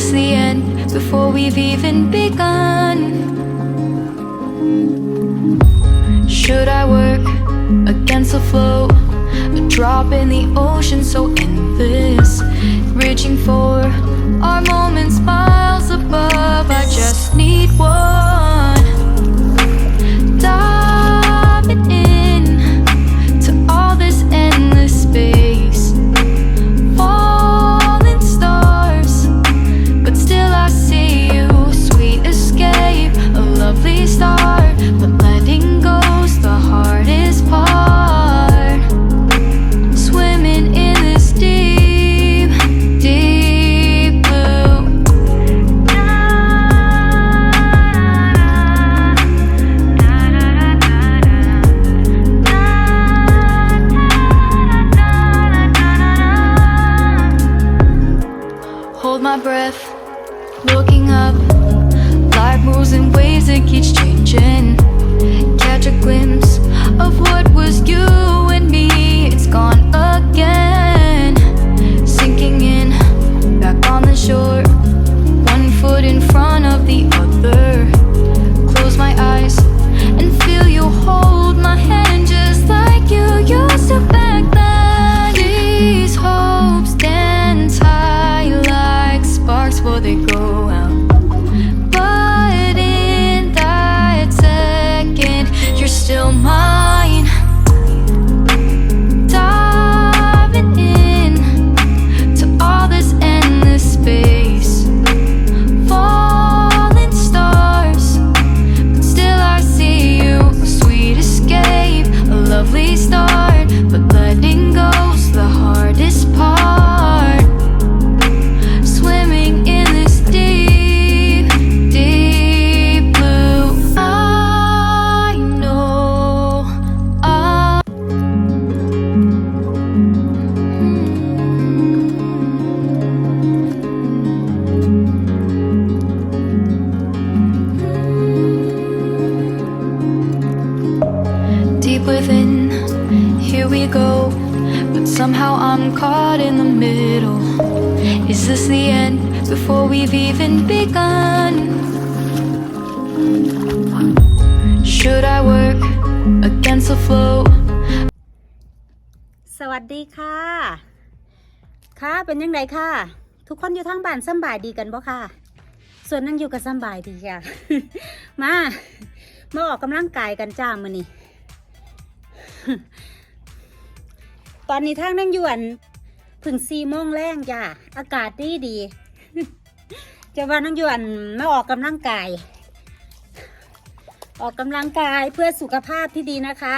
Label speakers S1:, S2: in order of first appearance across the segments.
S1: This the end before we've even begun? Should I work against the flow? A drop in the ocean so endless. Reaching for our moments miles above. I just need one. Caught in the middle. Is this the end before we've even begun? Should I work against the flow?
S2: สวัสดีค่ะ ค่ะ เป็นยังไงค่ะ ทุกคนอยู่ทางบ้านสบายดีกันบ่ค่ะ ส่วนนั่งอยู่กับสบายดีค่ะ มา มาออกกำลังกายกันจ้ามือนี่ตอนนี้ทางนั่งอยู่อัน ถึงสี่โมงแรงจ้าอากาศดีดี จะว่านั่งอยู่อันมาออกกำลังกาย ออกกำลังกายเพื่อสุขภาพที่ดีนะคะ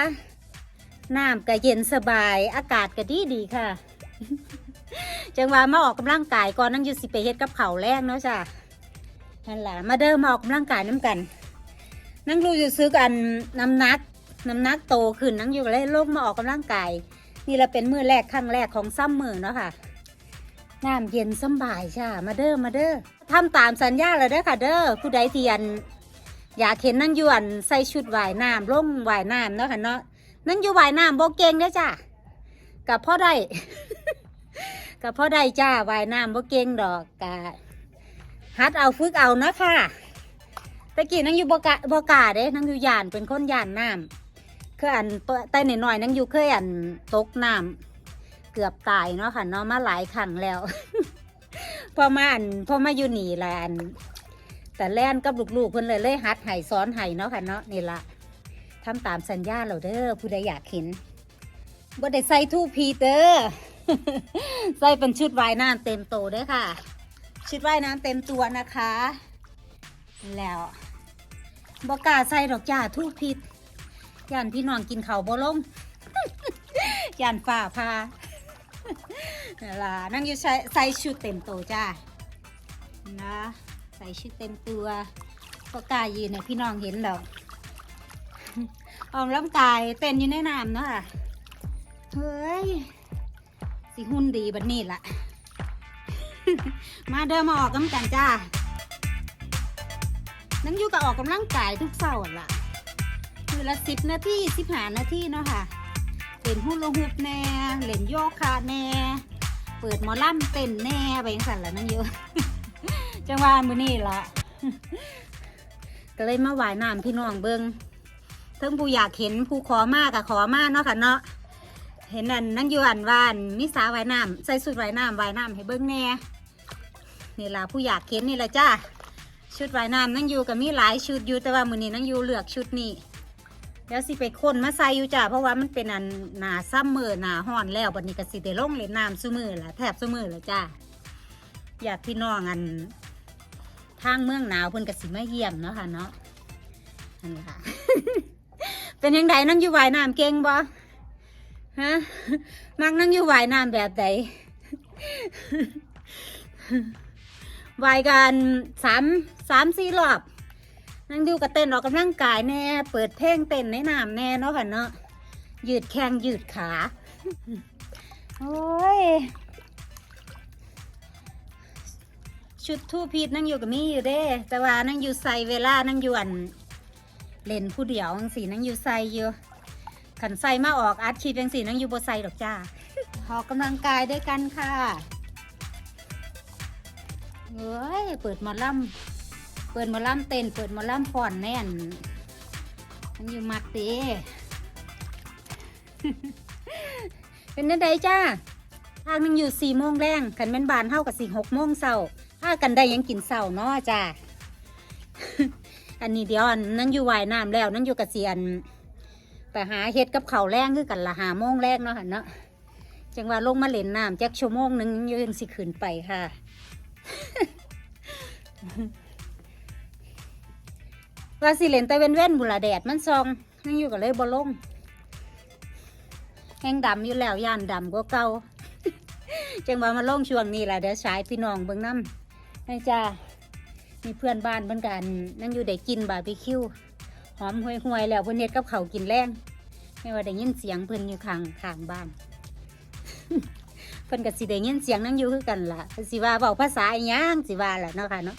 S2: น้ำก็เย็นสบาย อากาศก็ดีดีค่ะ จังหวะมาออกกำลังกายก่อนนั่งอยู่สิไปเฮ็ดกับเขาแรกเนาะจ้ะนั่นแหละมาเดิมมาออกกำลังกายน้ำกัน นั่งรู้อยู่ซื้อกันน้ำนักน้ำนักโตขึ้นนั่งอยู่เลยโลงมาออกกำลังกาย นี่เราเป็นมือแรกครั้งแรกของซ้ำมือเนาะค่ะน้ำเย็นสบายจ้ามาเด้อมาเด้อทำตามสัญญาเลยเด้อค่ะ เด้อผู้ใดเทียนอยากเห็นนั่งยวนใส่ชุดว่ายน้ำลงว่ายน้ำเนาะค่ะเนาะนั่งอยู่ว่ายน้ำโบเก่งเด้อจ้ากับพ่อได้กับพ่อได้จ้าว่ายน้ำโบเก่งดอกกะฮัดเอาฝึกเอานะค่ะตะกี้นั่งอยู่บกะบกาเด้นั่งอยู่ยานเป็นคนยานน้ำ คืออันใต้หน่อยๆนั่งอยู่เคยอันตกน้ำเกือบตายเนาะค่ะเนาะมาหลายครั้งแล้วพอมาอันพอมาอยู่หนีและอันแต่แล่นกับลูกๆเพิ่นเลยเลยฮัดไห้ซ้อนไห้เนาะค่ะเนาะนี่ละทำตามสัญญาเราเด้อผู้ใดอยากเห็นบ่ได้ใส่ทูพีเตอร์ใส่เป็นชุดว่ายน้ำเต็มโตเด้อค่ะ ชุดว่ายน้ำเต็มตัวนะคะ แล้วบอกกล้าใส่ดอกจ้าทูพิษ ย่านพี่น้องกินเขาวบ่ลงย่านฝ่าพาล่ะนั่งอยู่ใส่ใส่ชุดเต็มโตวจ้านะใส่ชุดเต็มตัวก็กล้ายืนให้พี่น้องเห็นดอกออกกำลังกายเต้นอยู่ในน้ำเนาะเฮ้ยสิหุ่นดีบัดนี้ละมาเดินมาออกกำลังกันจ้านั่งอยู่กับออกกำลังกายทุกเสาร์ล่ะ อละสิบนาทีสิบหานาทีเนาะค่ะเวล่นฮูลาฮุปแน่เล่นโยคะแน่เปิดหมอล่ำเต้นแน่ไปจังสั่นละนั่นเยอะจังหวะมือนี้ละก็เลยมาว่ายน้ำพี่น้องเบิงเพิ่งผู้อยากเห็นผู้ขอมากกับขอมากเนาะค่ะเนาะเห็นอันนั่งอยู่อันวานมิสาว่ายน้ำใส่สุดว่ายน้ำว่ายน้ำให้เบิ้งแน่นี่ละผู้อยากเห็นนี่ละจ้าชุดว่ายน้ำนั่งอยู่กับมีหลายชุดอยู่แต่ว่ามือนี้นั่งอยู่เลือกชุดนี้ เดี๋ยวสิไปคนมาใส่อยู่จ้าเพราะว่ามันเป็นอันหนาซ้ำมือหนาห่อนแล้วบัดนี้ก็สิได้ลงเล่นน้ำซุมือละแทบซุมือละจ้าอยากพี่น้องอัน ทางเมืองหนาวเพิ่นก็สิมาเยี่ยมเนาะค่ะเนาะนั่นล่ะ เป็นยังไงนั่งอยู่ว่ายน้ำเก่งบ่ฮะมักนั่งอยู่ว่ายน้ำแบบใดว่ายกันสามสามสี่รอบ นั่งดูกระเต้นออกกำลังกายแน่ เปิดเพลงเต้นในน้ำแน่เนาะค่ะเนาะยืดแข้งยืดขา โอ้ย ชุดทูพีดนั่งอยู่กับมี่อยู่เด้ แต่ว่านั่งอยู่ใส่เวลานั่งอยู่อันเล่นผู้เดียวจังสีนั่งอยู่ใส่อยู่ขันใส่มาออกอัดคลิปจังสีนั่งอยู่บนใส่ดอกจ้าออกกำลังกายด้วยกันค่ะเอ้ย เปิดหมอลำ เปิดมอลำเต้นเปิดมอลำผ่อนแน่นนั่งอยู่มักเตเป็นนั่นใดจ้าทางนึงอยู่สี่โมงแรงขันแม่นบานเท่ากับสี่หกโมงเช้าถ้ากันได้ยังกินเช้าเนาะจ้าอันนี้เดี๋ยวอันนั่งอยู่วายน้ำแล้วนั่งอยู่กับเสียนไปหาเฮ็ดกับเขาแรงคือกันละหาโมงแรกเนาะเนาะจังว่าลงมาเล่นน้ำแจักชั่วโมงหนึงยืนสิขืนไปค่ะ ว่าสิเลนแต่เว้นเว้นบุระแดดมันซองนั่งอยู่กับเลยบ่ลงแห้งดำอยู่แล้วย่านดำกว่าเก่าจังว่ามาลงช่วงนี้แหละเดี๋ยวฉายพี่น้องเบิ่งน้ำให้จ้ามีเพื่อนบ้านเพิ่นกัน นั่งอยู่ได้กินบาร์บีคิวหอมห่วยๆแล้วเพิ่นเฮ็ดกับเขากินแรงไม่ว่าได้ยินเสียงเพิ่อนอยู่ข้างข้างบ้านเพิ่อนก็สิได้ยินเสียงนั่งอยู่คือกันล่ะเพิ่นสิว่าเว้าภาษาอีหยังสิว่าแหละเนาะค่ะเนาะ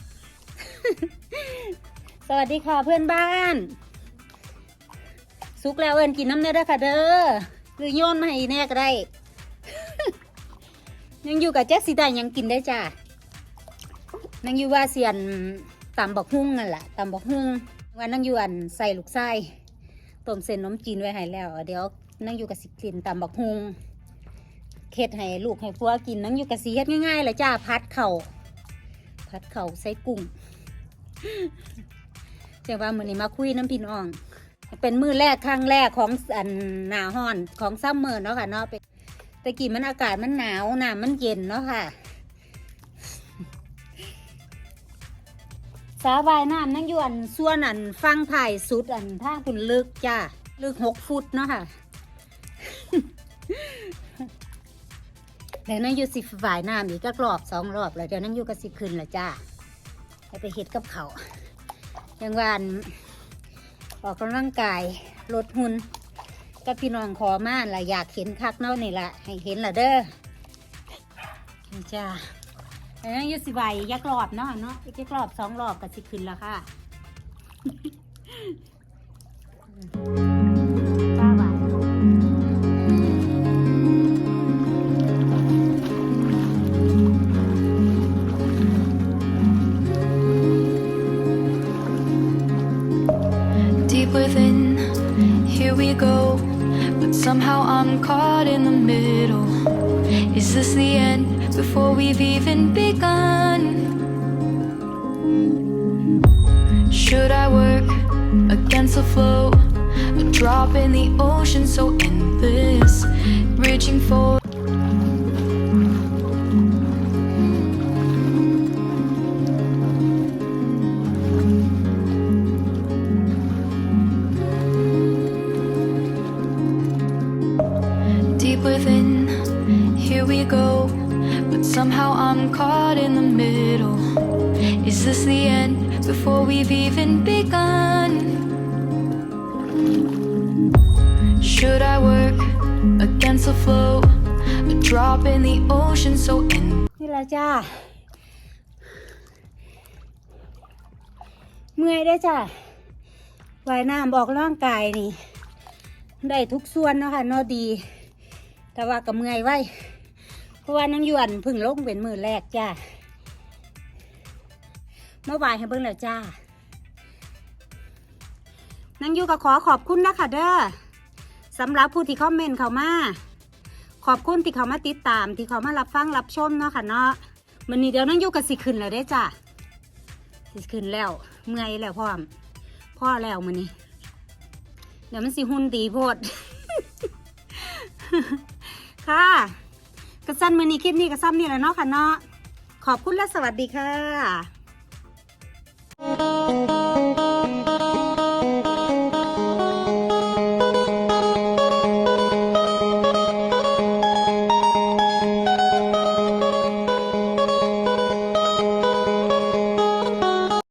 S2: สวัสดีค่ะเพื่อนบ้าน สุกแล้วเอินกินน้ำเนื้อเด้ค่ะเด้อหรือโยนมาให้อีแน่ก็ได้ ยังอยู่กับแจ๊สสีได้ยังกินได้จ้านั่งอยู่ว่าเสียนตำบักฮุ่งนั่นแหละตำบักฮุ่งว่านั่งอยู่อันใส่ลูกไส้ต้มเส้นนมจีนไว้ให้แล้ว เดี๋ยวนั่งอยู่กับสิกินตำบักฮุ่งเค็ดให้ลูกให้พัวกินนั่งอยู่กับสีเฮ็ดง่ายๆเลยจ้าพัดเข่าพัดเข่าใส่กุ้ง จังว่ามื้อนี้มาคุยน้ำพี่น้อง เป็นมือแรกครั้งแรกของอันหนาฮ้อนของซัมเมอร์เนาะค่ะเนาะเป็นต่กี้มันอากาศมันหนาวน้ำมันเย็นเนาะค่ะ สาบายน้ำนั่งอยู่อันส่วนอันฟังถ่ายสุดอันท่าคุณลึกจ้าลึกหกฟุตเนาะค่ะเดี๋ยวนั่งอยู่สิฝ่ายน้ำอีกก็รอบสองรอบแล้วเดี๋ยวนั่งอยู่ก็สิขึ้นละจ้าไปเฮ็ดกับเขา อย่างวาอันออกกำลังกายลดหุ่นก็พี่น้องขอมาล่ะอยากเห็นคักเนานี่ละให้เห็นละเด้อนี่จ้าแต่ยังยุสิบายยักรอบเนาะเนาะยักรอบสองรอบก็สิขึ้นละค่ะ
S1: before we've even begun? Should I work against the flow? A drop in the ocean so endless. Reaching for. deep within. Here we go, somehow I'm caught in the middle. Is this the end before we've even begun? Should I work against the flow? A drop in the ocean so in
S2: นี่ละจ้าเมื่อยได้จ้าว่ายน้ำบอกร่างกายนี่ ได้ทุกส่วนเนาะค่ะเนาะดี แต่ว่าก็เมื่อยไว้ เพราะว่านังยวนพึ่งลงเป็นมือแรกจ้าเมื่อวานให้เบิ่งแล้วจ้านังยูก็ขอขอบคุณนะคะเด้อสำหรับผู้ที่คอมเมนต์เขามาขอบคุณที่เขามาติดตามที่เขามารับฟังรับชมเนาะค่ะเนาะมันนี้เดี๋ยวนังอยูกับสิขึ้นแล้วได้จ้าสิขึ้นแล้ว เมื่อยแล้วพร้อมพ่อแล้วมันนี้ เดี๋ยวมันสิหุ่นดีโพดค่ะ กระสั้นมือนี้คลิปนี้กระซ้ำนี่แหละเนาะค่ะเนาะขอบคุณและสวัสดีค่ะ